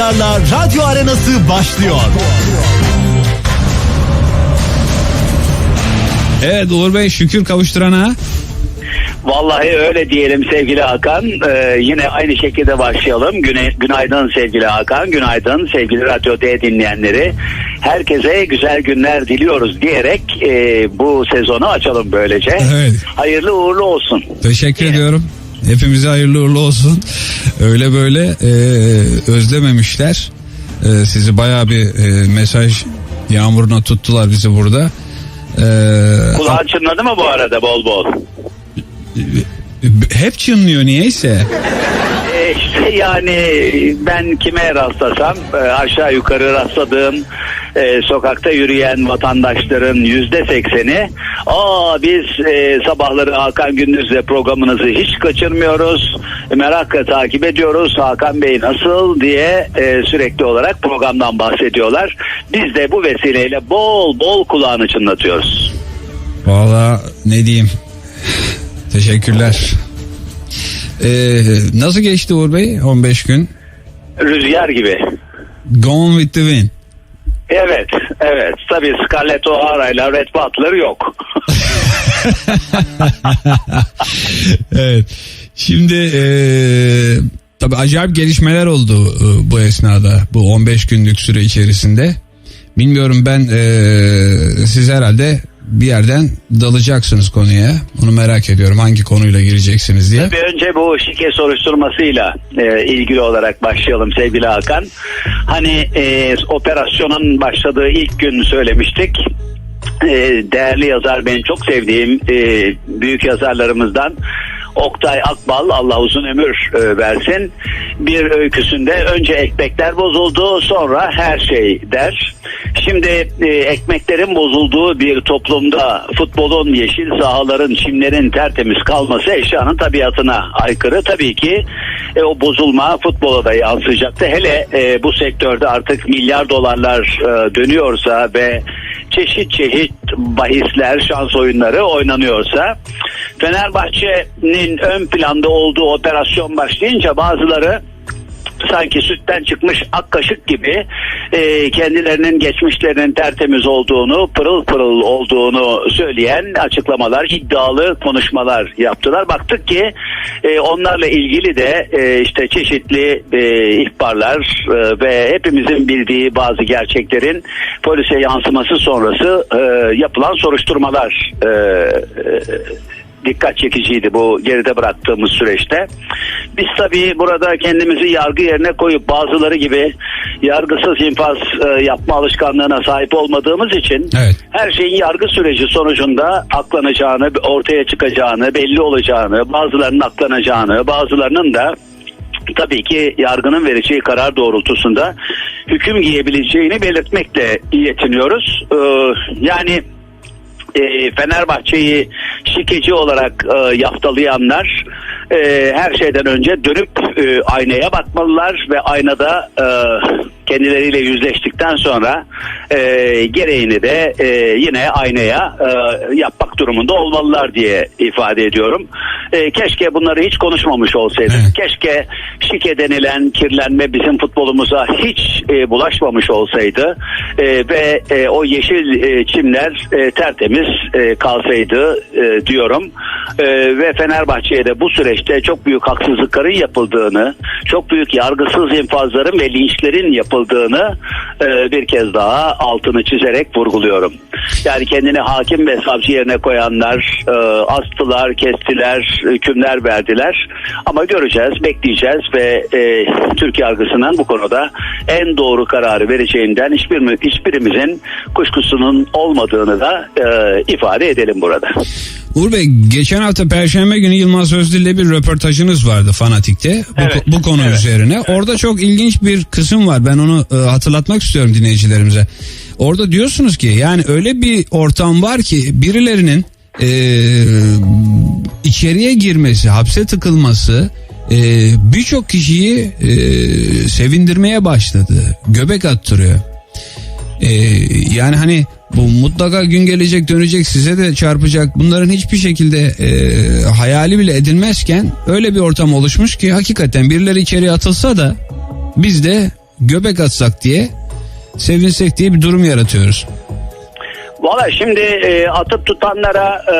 Ejder'la Radyo Arenası başlıyor. Evet Uğur Bey şükür kavuşturana. Vallahi öyle diyelim sevgili Hakan. Ee, yine aynı şekilde başlayalım. Güne, günaydın sevgili Hakan. Günaydın sevgili Radyo D dinleyenleri. Herkese güzel günler diliyoruz diyerek e, bu sezonu açalım böylece. Evet. Hayırlı uğurlu olsun. Teşekkür ediyorum. Hepimize hayırlı uğurlu olsun. Öyle böyle e, özlememişler. E, sizi bayağı bir e, mesaj yağmuruna tuttular bizi burada. E, Kulağın çınladı mı bu arada bol bol? hep çınlıyor niyeyse. Yani ben kime rastlasam e, aşağı yukarı rastladığım e, sokakta yürüyen vatandaşların yüzde sekseni aa biz e, sabahları Hakan Gündüz'le programınızı hiç kaçırmıyoruz merakla takip ediyoruz Hakan Bey nasıl diye e, sürekli olarak programdan bahsediyorlar biz de bu vesileyle bol bol kulağını çınlatıyoruz. Valla ne diyeyim. Teşekkürler. E, nasıl geçti Uğur Bey 15 gün? Rüzgar gibi. Gone with the wind. Evet, evet. Tabii Scarlett O'Hara ile Red Butler yok. evet. Şimdi e, tabii acayip gelişmeler oldu e, bu esnada bu 15 günlük süre içerisinde. Bilmiyorum ben e, siz herhalde bir yerden dalacaksınız konuya. Onu merak ediyorum hangi konuyla gireceksiniz diye. Bir önce bu şike soruşturmasıyla e, ilgili olarak başlayalım sevgili Hakan. Hani e, operasyonun başladığı ilk gün söylemiştik. E, değerli yazar benim çok sevdiğim e, büyük yazarlarımızdan Oktay Akbal Allah uzun ömür e, versin bir öyküsünde önce ekmekler bozuldu sonra her şey der. Şimdi e, ekmeklerin bozulduğu bir toplumda futbolun yeşil sahaların çimlerin tertemiz kalması eşyanın tabiatına aykırı. Tabii ki e, o bozulma futbola da yansıyacaktı. Hele e, bu sektörde artık milyar dolarlar e, dönüyorsa ve çeşit çeşit bahisler, şans oyunları oynanıyorsa Fenerbahçe'nin ön planda olduğu operasyon başlayınca bazıları sanki sütten çıkmış ak kaşık gibi e, kendilerinin geçmişlerinin tertemiz olduğunu, pırıl pırıl olduğunu söyleyen açıklamalar, iddialı konuşmalar yaptılar. Baktık ki e, onlarla ilgili de e, işte çeşitli e, ihbarlar e, ve hepimizin bildiği bazı gerçeklerin polise yansıması sonrası e, yapılan soruşturmalar e, e, dikkat çekiciydi bu geride bıraktığımız süreçte. Biz tabii burada kendimizi yargı yerine koyup bazıları gibi yargısız infaz e, yapma alışkanlığına sahip olmadığımız için Evet. her şeyin yargı süreci sonucunda aklanacağını, ortaya çıkacağını, belli olacağını, bazılarının aklanacağını, bazılarının da tabii ki yargının vereceği karar doğrultusunda hüküm giyebileceğini belirtmekle yetiniyoruz. Ee, yani e, Fenerbahçe'yi şikeci olarak e, yaftalayanlar e, her şeyden önce dönüp e, aynaya bakmalılar ve aynada e, kendileriyle yüzleştikten sonra e, gereğini de e, yine aynaya e, yapmak durumunda olmalılar diye ifade ediyorum. E, keşke bunları hiç konuşmamış olsaydık. Evet. Keşke şike denilen kirlenme bizim futbolumuza hiç e, bulaşmamış olsaydı E, ve e, o yeşil e, çimler e, tertemiz e, kalsaydı e, diyorum E, ve Fenerbahçe'ye de bu süreçte çok büyük haksızlıkların yapıldığını, çok büyük yargısız infazların ve linçlerin yapıldığını e, bir kez daha altını çizerek vurguluyorum. Yani kendini hakim ve savcı yerine koyanlar e, astılar, kestiler, hükümler verdiler. Ama göreceğiz, bekleyeceğiz ve e, Türk yargısının bu konuda en doğru kararı vereceğinden hiçbir, hiçbirimizin kuşkusunun olmadığını da e, ifade edelim burada. Uğur Bey geçen hafta Perşembe günü Yılmaz Özdil'le bir röportajınız vardı Fanatik'te bu, Evet, bu konu evet. üzerine. Orada çok ilginç bir kısım var ben onu e, hatırlatmak istiyorum dinleyicilerimize. Orada diyorsunuz ki yani öyle bir ortam var ki birilerinin e, içeriye girmesi, hapse tıkılması e, birçok kişiyi e, sevindirmeye başladı. Göbek attırıyor. Ee, yani hani bu mutlaka gün gelecek dönecek size de çarpacak bunların hiçbir şekilde e, hayali bile edilmezken öyle bir ortam oluşmuş ki hakikaten birileri içeri atılsa da biz de göbek atsak diye sevinsek diye bir durum yaratıyoruz. Valla şimdi e, atıp tutanlara e,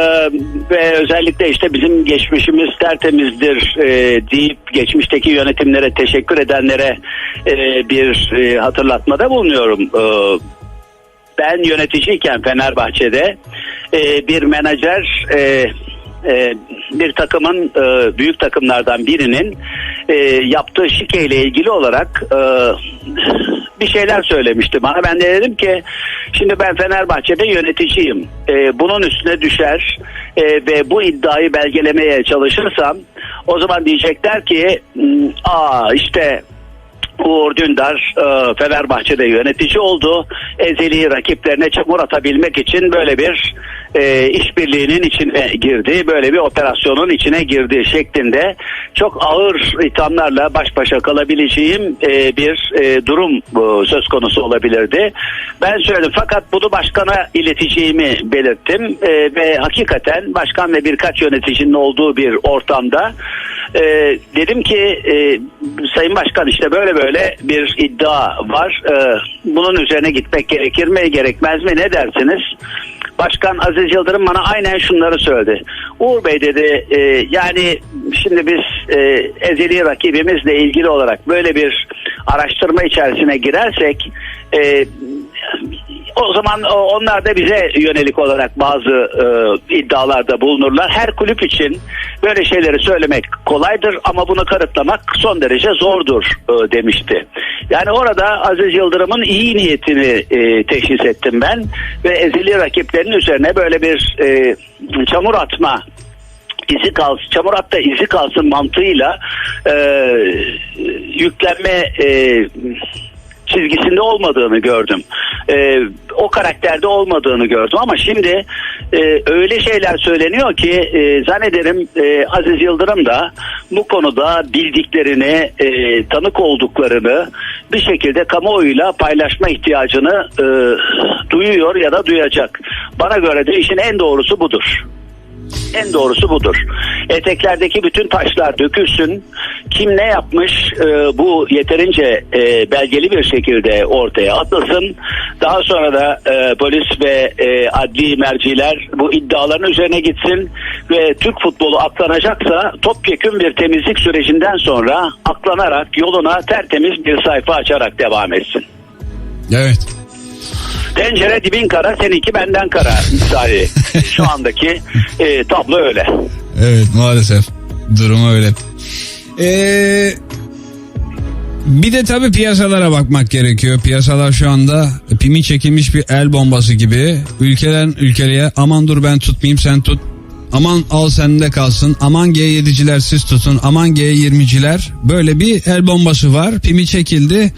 ve özellikle işte bizim geçmişimiz tertemizdir e, deyip geçmişteki yönetimlere teşekkür edenlere e, bir e, hatırlatmada bulunuyorum. E, ben yöneticiyken Fenerbahçe'de e, bir menajer e, e, bir takımın e, büyük takımlardan birinin e, yaptığı şikeyle ilgili olarak bir şeyler söylemişti bana. Ben de dedim ki şimdi ben Fenerbahçe'de yöneticiyim. Bunun üstüne düşer ve bu iddiayı belgelemeye çalışırsam o zaman diyecekler ki "Hmm, aa işte Uğur Dündar e, Fenerbahçe'de yönetici oldu. Ezeli rakiplerine çamur atabilmek için böyle bir e, işbirliğinin içine girdi. Böyle bir operasyonun içine girdi şeklinde çok ağır ithamlarla baş başa kalabileceğim e, bir e, durum e, söz konusu olabilirdi. Ben söyledim fakat bunu başkana ileteceğimi belirttim E, ve hakikaten başkan ve birkaç yöneticinin olduğu bir ortamda e, dedim ki e, Sayın Başkan işte böyle böyle bir iddia var. E, bunun üzerine gitmek gerekir mi gerekmez mi ne dersiniz? Başkan Aziz Yıldırım bana aynen şunları söyledi. Uğur Bey dedi e, yani şimdi biz e, ezeli rakibimizle ilgili olarak böyle bir araştırma içerisine girersek e, o zaman onlar da bize yönelik olarak bazı e, iddialarda bulunurlar. Her kulüp için böyle şeyleri söylemek kolaydır ama bunu kanıtlamak son derece zordur e, demişti. Yani orada Aziz Yıldırım'ın iyi niyetini e, teşhis ettim ben ve ezeli rakiplerin üzerine böyle bir e, çamur atma izi kalsın, çamur hatta izi kalsın mantığıyla e, yüklenme e, çizgisinde olmadığını gördüm. E, o karakterde olmadığını gördüm ama şimdi e, öyle şeyler söyleniyor ki e, zannederim e, Aziz Yıldırım da bu konuda bildiklerini, e, tanık olduklarını bir şekilde kamuoyuyla paylaşma ihtiyacını e, duyuyor ya da duyacak. Bana göre de işin en doğrusu budur. En doğrusu budur. Eteklerdeki bütün taşlar dökülsün. Kim ne yapmış e, bu yeterince e, belgeli bir şekilde ortaya atılsın. Daha sonra da e, polis ve e, adli merciler bu iddiaların üzerine gitsin ve Türk futbolu aklanacaksa topyekün bir temizlik sürecinden sonra aklanarak yoluna tertemiz bir sayfa açarak devam etsin. Evet. Tencere dibin kara, seninki benden kara misali. Şu andaki e, tablo öyle. Evet maalesef durum öyle. Ee, bir de tabii piyasalara bakmak gerekiyor. Piyasalar şu anda pimi çekilmiş bir el bombası gibi. Ülkeden ülkeye aman dur ben tutmayayım sen tut. Aman al sende kalsın. Aman G7'ciler siz tutun. Aman G20'ciler. Böyle bir el bombası var. Pimi çekildi.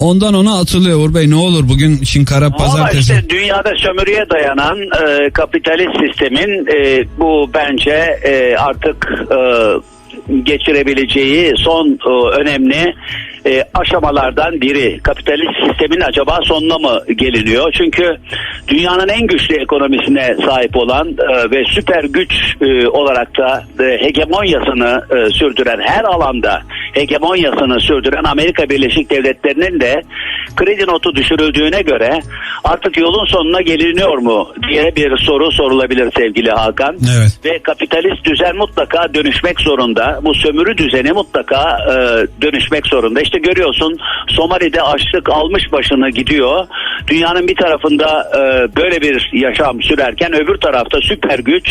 Ondan ona atılıyor Uğur Bey ne olur bugün için kara pazartesi. işte dünyada sömürüye dayanan e, kapitalist sistemin e, bu bence e, artık e, geçirebileceği son e, önemli e, aşamalardan biri. Kapitalist sistemin acaba sonuna mı geliniyor? Çünkü dünyanın en güçlü ekonomisine sahip olan e, ve süper güç e, olarak da e, hegemonyasını e, sürdüren her alanda hegemonyasını sürdüren Amerika Birleşik Devletleri'nin de kredi notu düşürüldüğüne göre artık yolun sonuna geliniyor mu diye bir soru sorulabilir sevgili Hakan. Evet. Ve kapitalist düzen mutlaka dönüşmek zorunda. Bu sömürü düzeni mutlaka e, dönüşmek zorunda. İşte görüyorsun Somali'de açlık almış başını gidiyor. Dünyanın bir tarafında e, böyle bir yaşam sürerken öbür tarafta süper güç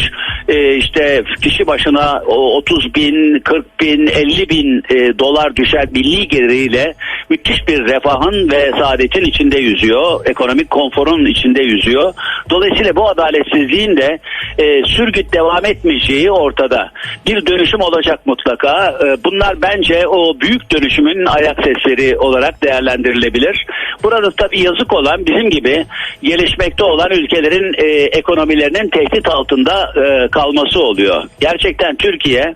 e, işte kişi başına o 30 bin, 40 bin, 50 bin e, dolar düşer milli geliriyle müthiş bir refahın ve saadetin içinde yüzüyor. Ekonomik konforun içinde yüzüyor. Dolayısıyla bu adaletsizliğin de e, sürgüt devam etmeyeceği ortada. Bir dönüşüm olacak mutlaka. E, bunlar bence o büyük dönüşümün ayak sesleri olarak değerlendirilebilir. Burada tabii yazık olan bizim gibi gelişmekte olan ülkelerin e, ekonomilerinin tehdit altında e, kalması oluyor. Gerçekten Türkiye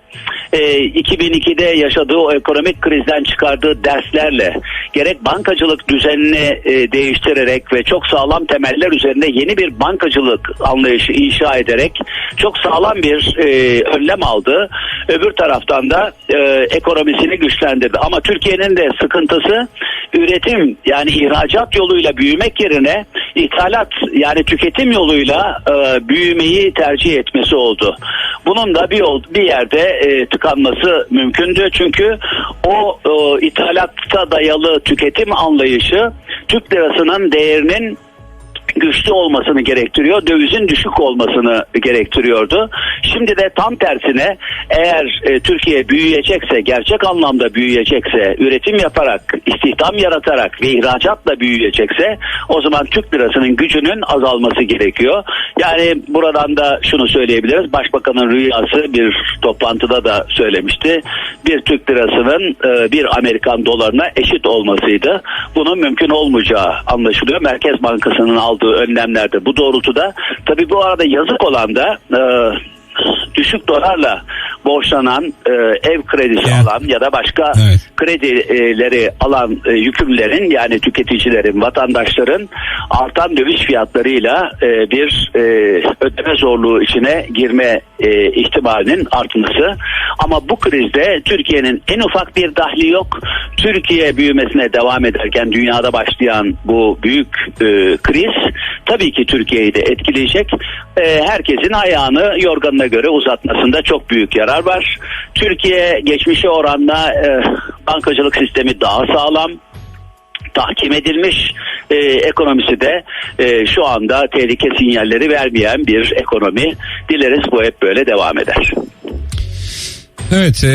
e, 2002'de yaşadığı o ekonomik krizden çıkardığı derslerle gerek bankacılık düzenini e, değiştirerek ve çok sağlam temeller üzerinde yeni bir bankacılık anlayışı inşa ederek çok sağlam bir e, önlem aldı. Öbür taraftan da e, ekonomisini güçlendirdi. Ama Türkiye'nin de sıkıntısı üretim yani ihracat yoluyla büyümek yerine ithalat yani tüketim yoluyla e, büyümeyi tercih etmesi oldu. Bunun da bir bir yerde e, tıkanması mümkündü çünkü o e, ithalatta dayalı tüketim anlayışı Türk lirasının değerinin güçlü olmasını gerektiriyor. Dövizin düşük olmasını gerektiriyordu. Şimdi de tam tersine eğer e, Türkiye büyüyecekse, gerçek anlamda büyüyecekse, üretim yaparak, istihdam yaratarak ve ihracatla büyüyecekse o zaman Türk lirasının gücünün azalması gerekiyor. Yani buradan da şunu söyleyebiliriz. Başbakanın rüyası bir toplantıda da söylemişti. Bir Türk lirasının e, bir Amerikan dolarına eşit olmasıydı. Bunun mümkün olmayacağı anlaşılıyor. Merkez Bankası'nın aldığı önlemlerde bu doğrultuda. Tabii bu arada yazık olan da e, düşük dolarla borçlanan e, ev kredisi Evet. alan ya da başka Evet. kredileri alan e, yükümlerin yani tüketicilerin, vatandaşların artan döviz fiyatlarıyla e, bir e, ödeme zorluğu içine girme e, ihtimalinin artması. Ama bu krizde Türkiye'nin en ufak bir dahli yok. Türkiye büyümesine devam ederken dünyada başlayan bu büyük e, kriz tabii ki Türkiye'yi de etkileyecek. E, herkesin ayağını yorganına göre uzatmasında çok büyük yarar var. Türkiye geçmişe oranla e, bankacılık sistemi daha sağlam tahkim edilmiş e, ekonomisi de e, şu anda tehlike sinyalleri vermeyen bir ekonomi. Dileriz bu hep böyle devam eder. Evet e,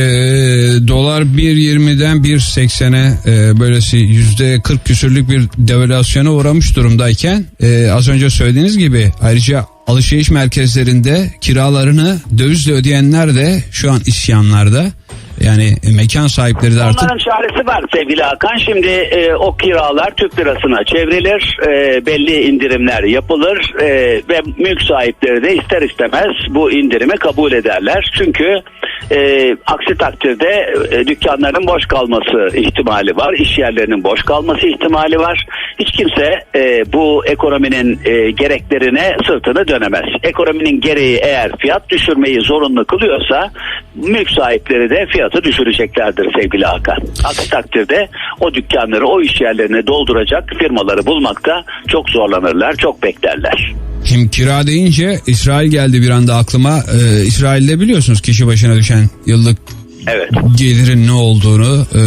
dolar 1.20'den 1.80'e e, böylesi yüzde 40 küsürlük bir devalüasyona uğramış durumdayken e, az önce söylediğiniz gibi ayrıca alışveriş merkezlerinde kiralarını dövizle ödeyenler de şu an isyanlarda. Yani mekan sahipleri de artık Onların çaresi var sevgili Hakan. Şimdi e, o kiralar Türk lirasına çevrilir, e, belli indirimler yapılır e, ve mülk sahipleri de ister istemez bu indirimi kabul ederler. Çünkü e, aksi takdirde e, dükkanların boş kalması ihtimali var, iş yerlerinin boş kalması ihtimali var. Hiç kimse e, bu ekonominin e, gereklerine sırtını dönemez. Ekonominin gereği eğer fiyat düşürmeyi zorunlu kılıyorsa mülk sahipleri de fiyatı düşüreceklerdir sevgili Hakan. Aksi takdirde o dükkanları o iş yerlerine dolduracak firmaları bulmakta çok zorlanırlar, çok beklerler. Şimdi kira deyince İsrail geldi bir anda aklıma. Ee, İsrail'de biliyorsunuz kişi başına düşen yıllık Evet. gelirin ne olduğunu, e,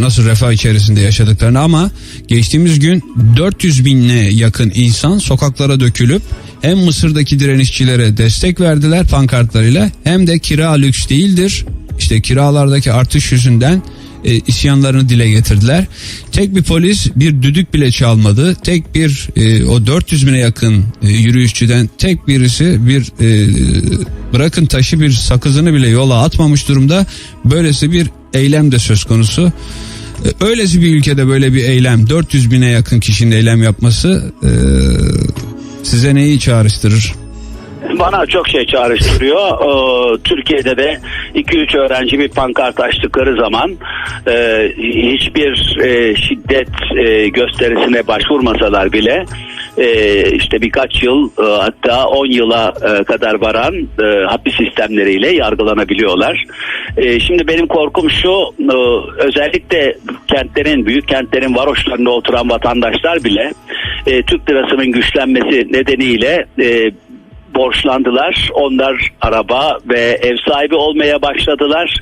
nasıl refah içerisinde yaşadıklarını ama geçtiğimiz gün 400 binle yakın insan sokaklara dökülüp hem Mısır'daki direnişçilere destek verdiler pankartlarıyla hem de kira lüks değildir. İşte kiralardaki artış yüzünden e, isyanlarını dile getirdiler. Tek bir polis bir düdük bile çalmadı. Tek bir e, o 400 bine yakın e, yürüyüşçüden tek birisi bir e, bırakın taşı bir sakızını bile yola atmamış durumda. Böylesi bir eylem de söz konusu. E, öylesi bir ülkede böyle bir eylem 400 bine yakın kişinin eylem yapması e, size neyi çağrıştırır? Bana çok şey çağrıştırıyor. Ee, Türkiye'de de 2-3 öğrenci bir pankart açtıkları zaman e, hiçbir e, şiddet e, gösterisine başvurmasalar bile e, işte birkaç yıl e, hatta 10 yıla e, kadar varan e, hapis sistemleriyle yargılanabiliyorlar. E, şimdi benim korkum şu e, özellikle kentlerin büyük kentlerin varoşlarında oturan vatandaşlar bile e, Türk lirasının güçlenmesi nedeniyle e, borçlandılar. Onlar araba ve ev sahibi olmaya başladılar.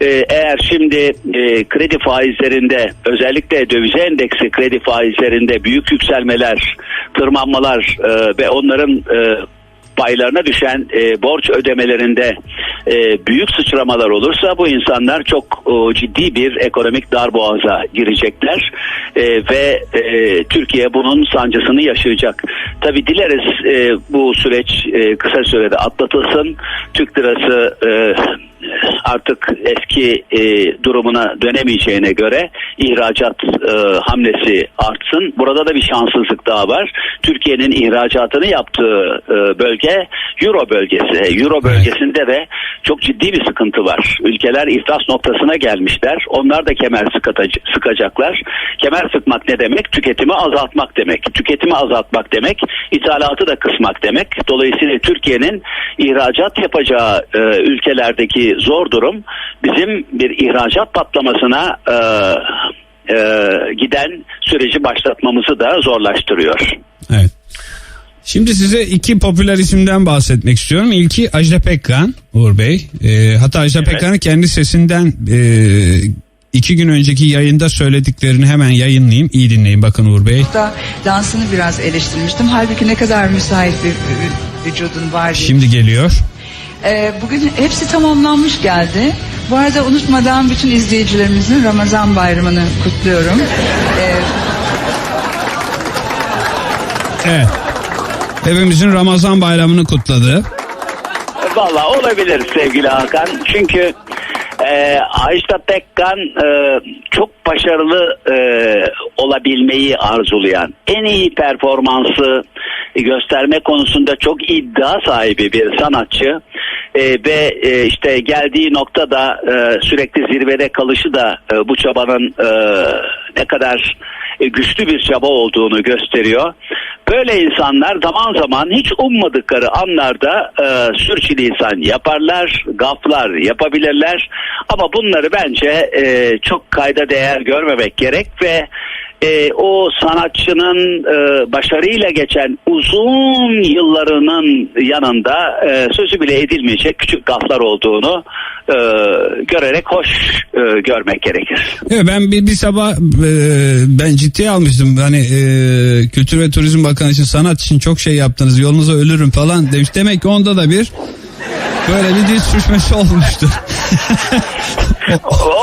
Ee, eğer şimdi e, kredi faizlerinde özellikle dövize endeksi kredi faizlerinde büyük yükselmeler, tırmanmalar e, ve onların e, paylarına düşen e, borç ödemelerinde e, büyük sıçramalar olursa bu insanlar çok e, ciddi bir ekonomik darboğaza girecekler E, ve e, Türkiye bunun sancısını yaşayacak. Tabi dileriz e, bu süreç e, kısa sürede atlatılsın. Türk lirası e, artık eski e, durumuna dönemeyeceğine göre ihracat e, hamlesi artsın. Burada da bir şanssızlık daha var. Türkiye'nin ihracatını yaptığı e, bölge Euro bölgesi. Euro bölgesinde de çok ciddi bir sıkıntı var. Ülkeler iflas noktasına gelmişler. Onlar da kemer sıkacaklar. Kemer sıkmak ne demek? Tüketimi azaltmak demek. Tüketimi azaltmak demek, ithalatı da kısmak demek. Dolayısıyla Türkiye'nin ihracat yapacağı e, ülkelerdeki zor durum bizim bir ihracat patlamasına e, e, giden süreci başlatmamızı da zorlaştırıyor. Evet. Şimdi size iki popüler isimden bahsetmek istiyorum. İlki Ajda Pekkan, Uğur Bey. Ee, hatta Ajda Evet. Pekkan'ın kendi sesinden e, iki gün önceki yayında söylediklerini hemen yayınlayayım. İyi dinleyin bakın Uğur Bey. da dansını biraz eleştirmiştim. Halbuki ne kadar müsait bir vü- vücudun var diye. Şimdi geliyor. Ee, bugün hepsi tamamlanmış geldi. Bu arada unutmadan bütün izleyicilerimizin Ramazan bayramını kutluyorum. Ee, Evet. Hepimizin Ramazan bayramını kutladı. Valla olabilir sevgili Hakan. Çünkü e, Ajda Pekkan e, çok başarılı e, olabilmeyi arzulayan, en iyi performansı gösterme konusunda çok iddia sahibi bir sanatçı. E, ve e, işte geldiği noktada e, sürekli zirvede kalışı da e, bu çabanın e, ne kadar güçlü bir çaba olduğunu gösteriyor. Böyle insanlar zaman zaman hiç ummadıkları anlarda e, sürçülisan yaparlar, gaflar yapabilirler. Ama bunları bence e, çok kayda değer görmemek gerek ve e, o sanatçının e, başarıyla geçen uzun yıllarının yanında e, sözü bile edilmeyecek küçük gaflar olduğunu e, görerek hoş e, görmek gerekir. Evet, ben bir, bir sabah e, ben ciddiye almıştım. Hani e, Kültür ve Turizm Bakanı için sanat için çok şey yaptınız. Yolunuza ölürüm falan demiş. Demek ki onda da bir böyle bir dil sürçmesi olmuştu.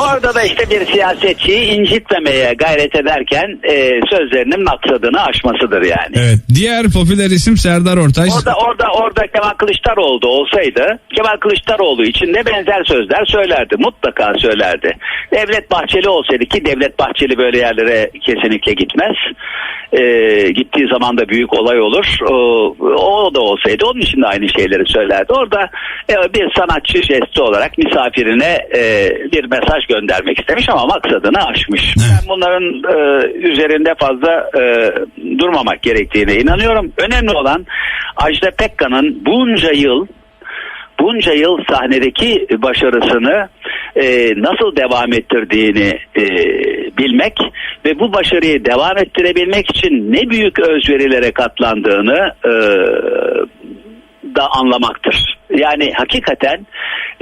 Orada da işte bir siyasetçiyi incitmemeye gayret ederken e, sözlerinin maksadını aşmasıdır yani. evet. Diğer popüler isim Serdar Ortaç. Orada orada orada Kemal Kılıçdaroğlu da olsaydı Kemal Kılıçdaroğlu için de benzer sözler söylerdi. Mutlaka söylerdi. Devlet Bahçeli olsaydı ki Devlet Bahçeli böyle yerlere kesinlikle gitmez. Ee, gittiği zaman da büyük olay olur. O, o da olsaydı onun için de aynı şeyleri söylerdi. Orada e, bir sanatçı jesti olarak misafirine e, bir mesaj göndermek istemiş ama maksadını aşmış. Ben bunların e, üzerinde fazla e, durmamak gerektiğine inanıyorum. Önemli olan Ajda Pekkan'ın bunca yıl bunca yıl sahnedeki başarısını e, nasıl devam ettirdiğini e, bilmek ve bu başarıyı devam ettirebilmek için ne büyük özverilere katlandığını e, da anlamaktır. Yani hakikaten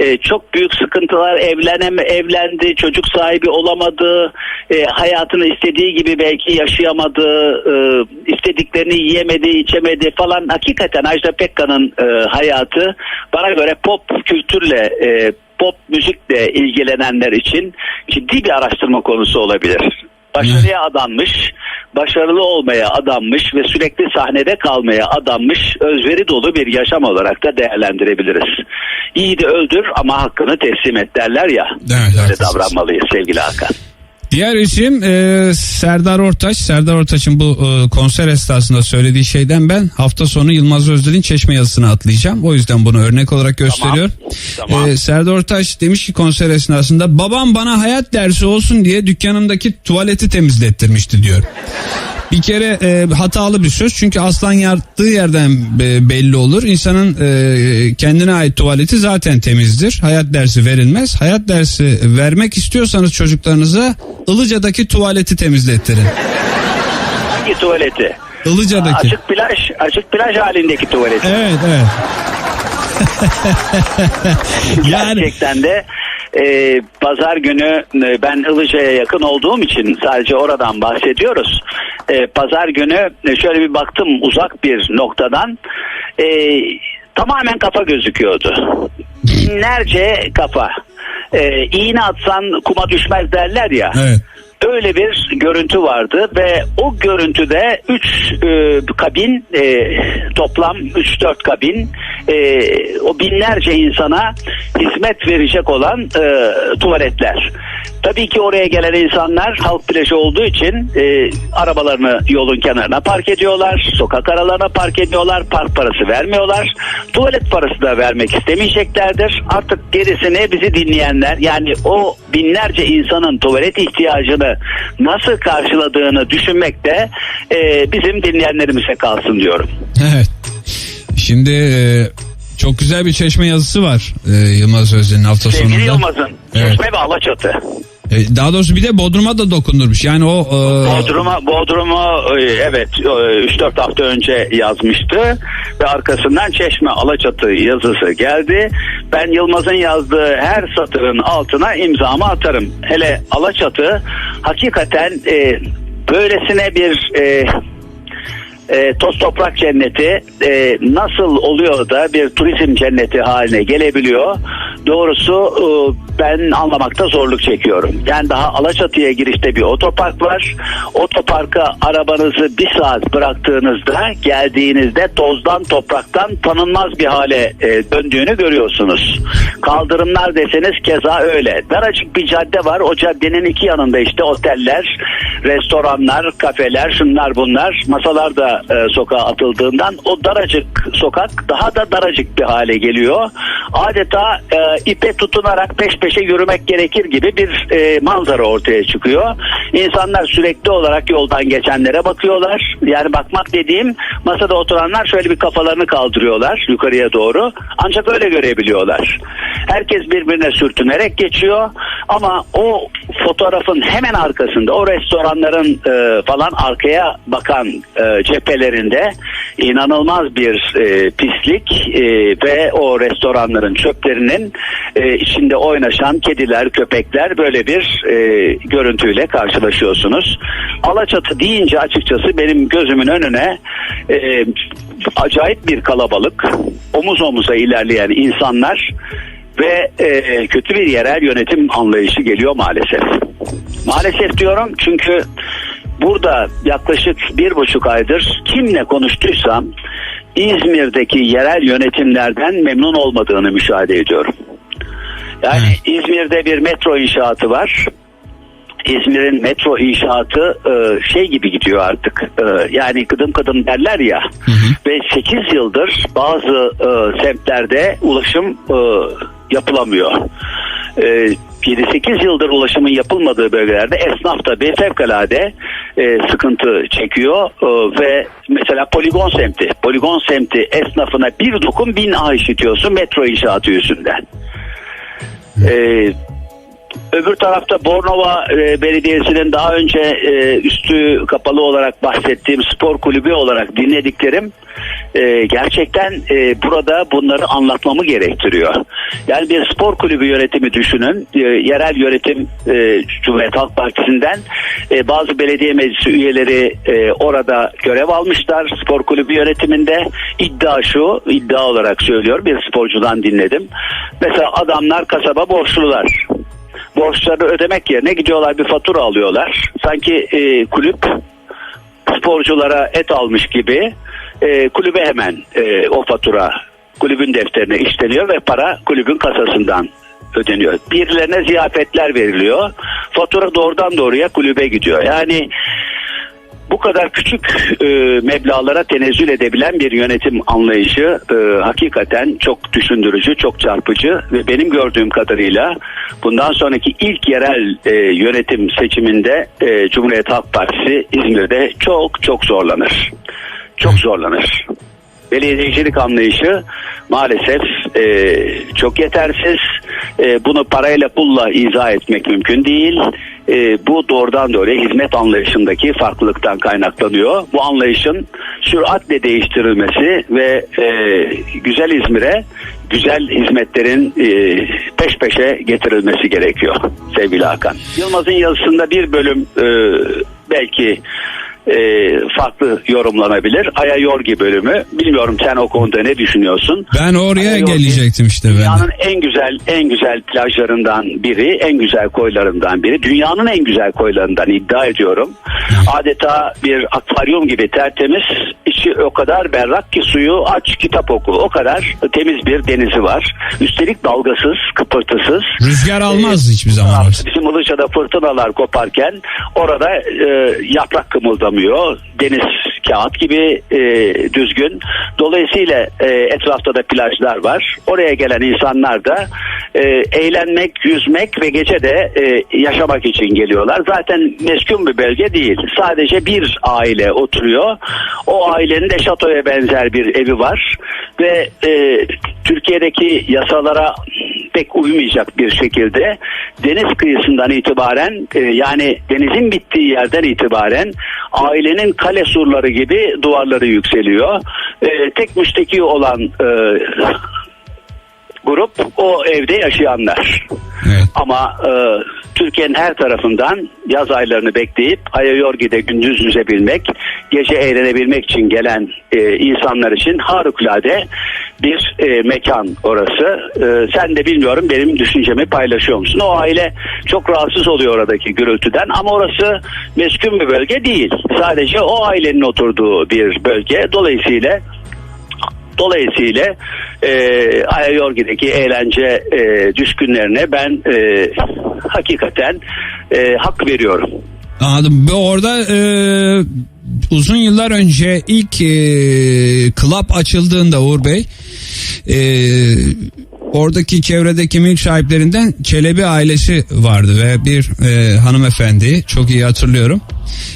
e, çok büyük sıkıntılar evlenem evlendi, çocuk sahibi olamadı, e, hayatını istediği gibi belki yaşayamadı, e, istediklerini yiyemedi, içemedi falan. Hakikaten Ajda Pekkan'ın e, hayatı bana göre pop kültürle e, pop müzikle ilgilenenler için ciddi bir araştırma konusu olabilir. Başarıya adanmış, başarılı olmaya adanmış ve sürekli sahnede kalmaya adanmış özveri dolu bir yaşam olarak da değerlendirebiliriz. İyi de öldür ama hakkını teslim et derler ya. Evet, Böyle davranmalıyız sevgili Hakan. Diğer isim e, Serdar Ortaç. Serdar Ortaç'ın bu e, konser esnasında söylediği şeyden ben hafta sonu Yılmaz Özdil'in çeşme yazısını atlayacağım. O yüzden bunu örnek olarak gösteriyor. Tamam. E, Serdar Ortaç demiş ki konser esnasında babam bana hayat dersi olsun diye dükkanımdaki tuvaleti temizlettirmişti diyor. Bir kere e, hatalı bir söz çünkü aslan yattığı yerden e, belli olur. İnsanın e, kendine ait tuvaleti zaten temizdir. Hayat dersi verilmez. Hayat dersi vermek istiyorsanız çocuklarınıza Ilıca'daki tuvaleti temizlettirin. Hangi tuvaleti? Ilıca'daki. Açık plaj, açık plaj halindeki tuvaleti. Evet evet. yani Gerçekten de e, pazar günü e, ben Ilıca'ya yakın olduğum için sadece oradan bahsediyoruz. E, pazar günü e, şöyle bir baktım uzak bir noktadan e, tamamen kafa gözüküyordu. Binlerce kafa. E, iğne atsan kuma düşmez derler ya. evet. Öyle bir görüntü vardı ve o görüntüde 3 kabin e, toplam 3-4 kabin e, o binlerce insana hizmet verecek olan e, tuvaletler. Tabii ki oraya gelen insanlar halk plajı olduğu için e, arabalarını yolun kenarına park ediyorlar. Sokak aralarına park ediyorlar. Park parası vermiyorlar. Tuvalet parası da vermek istemeyeceklerdir. Artık gerisini bizi dinleyenler yani o binlerce insanın tuvalet ihtiyacını nasıl karşıladığını düşünmek de e, bizim dinleyenlerimize kalsın diyorum. Evet. Şimdi e, çok güzel bir çeşme yazısı var e, Yılmaz Özden'in hafta Sevgili sonunda. Yılmaz'ın Evet. Çeşme ve Alaçatı. E, daha doğrusu bir de Bodrum'a da dokundurmuş. Yani o e, Bodrum'a Bodrum'a e, evet e, 3-4 hafta önce yazmıştı ve arkasından Çeşme Alaçatı yazısı geldi. Ben Yılmaz'ın yazdığı her satırın altına imzamı atarım. Hele Alaçatı hakikaten e, böylesine bir e, e, toz toprak cenneti e, nasıl oluyor da bir turizm cenneti haline gelebiliyor? Doğrusu e, ben anlamakta zorluk çekiyorum. Yani daha Alaçatı'ya girişte bir otopark var. Otoparka arabanızı bir saat bıraktığınızda geldiğinizde tozdan topraktan tanınmaz bir hale e, döndüğünü görüyorsunuz. Kaldırımlar deseniz keza öyle. Daracık bir cadde var. O caddenin iki yanında işte oteller, restoranlar, kafeler, şunlar bunlar. Masalar da e, sokağa atıldığından o daracık sokak daha da daracık bir hale geliyor. Adeta e, ipe tutunarak peş peşe yürümek gerekir gibi bir e, manzara ortaya çıkıyor. İnsanlar sürekli olarak yoldan geçenlere bakıyorlar. Yani bakmak dediğim masada oturanlar şöyle bir kafalarını kaldırıyorlar yukarıya doğru. Ancak öyle görebiliyorlar. Herkes birbirine sürtünerek geçiyor ama o fotoğrafın hemen arkasında o restoranların e, falan arkaya bakan e, cephelerinde inanılmaz bir e, pislik e, ve o restoranların çöplerinin e, içinde oynaşan kediler, köpekler böyle bir e, görüntüyle karşılaşıyorsunuz. Alaçatı deyince açıkçası benim gözümün önüne e, acayip bir kalabalık, omuz omuza ilerleyen insanlar ve e, kötü bir yerel yönetim anlayışı geliyor maalesef. Maalesef diyorum çünkü burada yaklaşık bir buçuk aydır kimle konuştuysam İzmir'deki yerel yönetimlerden memnun olmadığını müşahede ediyorum. Yani İzmir'de bir metro inşaatı var. İzmir'in metro inşaatı e, şey gibi gidiyor artık. E, yani kıdım kıdım derler ya. Ve 8 yıldır bazı e, semtlerde ulaşım e, yapılamıyor. E, 7-8 yıldır ulaşımın yapılmadığı bölgelerde esnaf tabii fevkalade e, sıkıntı çekiyor E, ve mesela poligon semti poligon semti esnafına bir dokun bin ah işitiyorsun metro inşaatı yüzünden. E, Öbür tarafta Bornova e, Belediyesi'nin daha önce e, üstü kapalı olarak bahsettiğim spor kulübü olarak dinlediklerim e, gerçekten e, burada bunları anlatmamı gerektiriyor. Yani bir spor kulübü yönetimi düşünün. E, yerel yönetim e, Cumhuriyet Halk Partisi'nden e, bazı belediye meclisi üyeleri e, orada görev almışlar spor kulübü yönetiminde. İddia şu, iddia olarak söylüyorum bir sporcudan dinledim. Mesela adamlar kasaba borçlular borçları ödemek yerine gidiyorlar bir fatura alıyorlar. Sanki e, kulüp sporculara et almış gibi e, kulübe hemen e, o fatura kulübün defterine işleniyor ve para kulübün kasasından ödeniyor. Birilerine ziyafetler veriliyor. Fatura doğrudan doğruya kulübe gidiyor. Yani bu kadar küçük e, meblalara tenezzül edebilen bir yönetim anlayışı e, hakikaten çok düşündürücü, çok çarpıcı ve benim gördüğüm kadarıyla bundan sonraki ilk yerel e, yönetim seçiminde e, Cumhuriyet Halk Partisi İzmir'de çok çok zorlanır. Çok zorlanır. Belediyecilik anlayışı maalesef e, çok yetersiz. E, bunu parayla pulla izah etmek mümkün değil. E, bu doğrudan doğruya hizmet anlayışındaki farklılıktan kaynaklanıyor. Bu anlayışın süratle değiştirilmesi ve e, güzel İzmir'e güzel hizmetlerin e, peş peşe getirilmesi gerekiyor sevgili Hakan. Yılmaz'ın yazısında bir bölüm e, belki e, farklı yorumlanabilir. Aya Yorgi bölümü. Bilmiyorum sen o konuda ne düşünüyorsun? Ben oraya Aya Yorgi, gelecektim işte ben. Dünyanın en güzel en güzel plajlarından biri, en güzel koylarından biri. Dünyanın en güzel koylarından iddia ediyorum. Adeta bir akvaryum gibi tertemiz. içi o kadar berrak ki suyu aç kitap oku. O kadar temiz bir denizi var. Üstelik dalgasız, kıpırtısız. Rüzgar almaz hiçbir zaman. Bizim Ilıca'da fırtınalar koparken orada e, yaprak kımıldamıyor. Deniz kağıt gibi e, düzgün. Dolayısıyla e, etrafta da plajlar var. Oraya gelen insanlar da e, eğlenmek, yüzmek ve gece de e, yaşamak için geliyorlar. Zaten meskun bir bölge değil. Sadece bir aile oturuyor. O ailenin de şatoya benzer bir evi var. Ve e, Türkiye'deki yasalara pek uymayacak bir şekilde deniz kıyısından itibaren e, yani denizin bittiği yerden itibaren ailenin kale surları gibi duvarları yükseliyor. E, tek müşteki olan e, grup o evde yaşayanlar. Evet. Ama e, Türkiye'nin her tarafından yaz aylarını bekleyip Ayayorgi'de gündüz yüzebilmek, gece eğlenebilmek için gelen e, insanlar için harikulade bir e, mekan orası. E, sen de bilmiyorum benim düşüncemi paylaşıyor musun? O aile çok rahatsız oluyor oradaki gürültüden ama orası meskun bir bölge değil. Sadece o ailenin oturduğu bir bölge. Dolayısıyla Dolayısıyla e, Ayayorgi'deki eğlence e, düşkünlerine ben e, hakikaten e, hak veriyorum. Anladım. Orada e, uzun yıllar önce ilk e, club açıldığında Uğur Bey e, oradaki çevredeki mülk sahiplerinden Çelebi ailesi vardı ve bir e, hanımefendi çok iyi hatırlıyorum.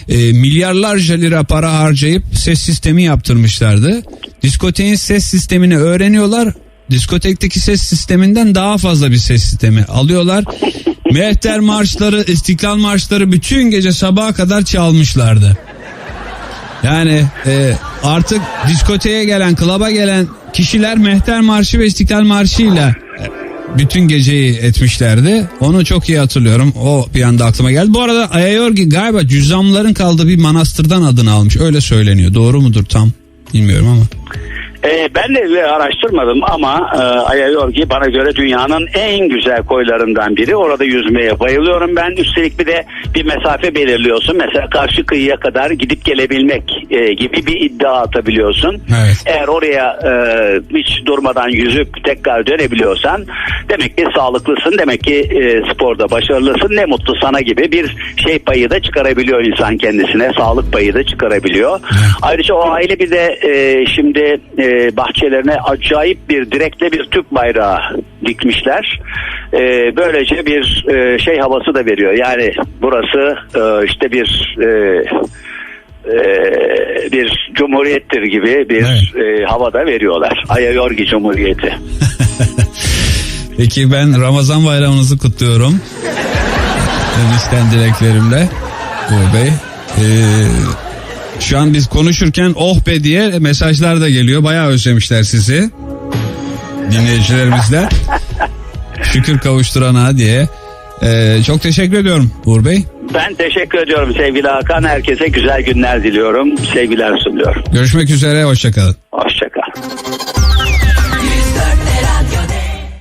E, milyarlarca lira para harcayıp ses sistemi yaptırmışlardı. Diskoteğin ses sistemini öğreniyorlar. Diskotekteki ses sisteminden daha fazla bir ses sistemi alıyorlar. Mehter marşları, İstiklal marşları bütün gece sabaha kadar çalmışlardı. Yani e, artık diskoteye gelen, klaba gelen kişiler Mehter Marşı ve İstiklal Marşı'yla e, bütün geceyi etmişlerdi. Onu çok iyi hatırlıyorum. O bir anda aklıma geldi. Bu arada Ayayorgi galiba cüzzamların kaldığı bir manastırdan adını almış. Öyle söyleniyor. Doğru mudur tam? Bilmiyorum ama. E, ben de araştırmadım ama e, Ayayorgi bana göre dünyanın en güzel koylarından biri. Orada yüzmeye bayılıyorum ben. Üstelik bir de bir mesafe belirliyorsun. Mesela karşı kıyıya kadar gidip gelebilmek e, gibi bir iddia atabiliyorsun. Evet. Eğer oraya e, hiç durmadan yüzüp tekrar dönebiliyorsan demek ki sağlıklısın. Demek ki e, sporda başarılısın. Ne mutlu sana gibi bir şey payı da çıkarabiliyor insan kendisine. Sağlık payı da çıkarabiliyor. Ayrıca o aile bir de e, şimdi e, bahçelerine acayip bir direkle bir Türk bayrağı dikmişler. E, böylece bir e, şey havası da veriyor. Yani burası e, işte bir e, e, bir cumhuriyettir gibi bir e, havada veriyorlar. Ayayorgi Cumhuriyeti. Peki ben Ramazan bayramınızı kutluyorum. Enişten dileklerimle. Uğur Bey. Ee, şu an biz konuşurken oh be diye mesajlar da geliyor. Bayağı özlemişler sizi. Dinleyicilerimizle. Şükür kavuşturana diye. Ee, çok teşekkür ediyorum Uğur Bey. Ben teşekkür ediyorum sevgili Hakan. Herkese güzel günler diliyorum. Sevgiler sunuyorum. Görüşmek üzere. Hoşçakalın. Hoşçakal.